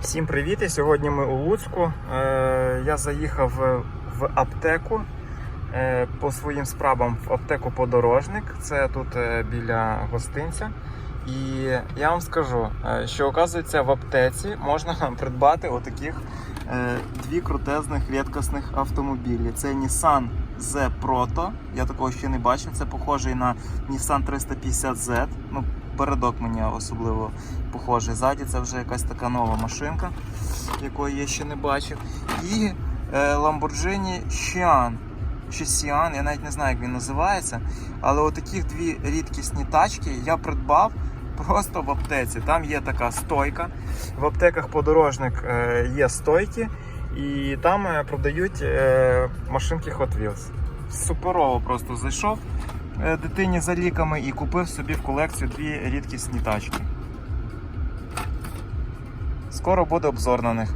Всім привіт! І Сьогодні ми у Луцьку. Е, Я заїхав в аптеку е, по своїм справам в аптеку Подорожник. Це тут е, біля гостинця. І я вам скажу, що оказується в аптеці можна придбати отаких дві крутезних рідкісних автомобілі. Це Nissan Z Proto. Я такого ще не бачив. Це похожий на Nissan 350Z. Ну, передок мені особливо похожий. Ззаді це вже якась така нова машинка, якої я ще не бачив. І е, Lamborghini Sian. Чи Sian, я навіть не знаю, як він називається. Але отаких дві рідкісні тачки я придбав просто в аптеці. Там є така стойка. В аптеках подорожник е, є стойки, і там е, продають машинки Hot Wheels. Суперово просто зайшов дитині за ліками і купив собі в колекцію дві рідкісні тачки. Скоро буде обзор на них.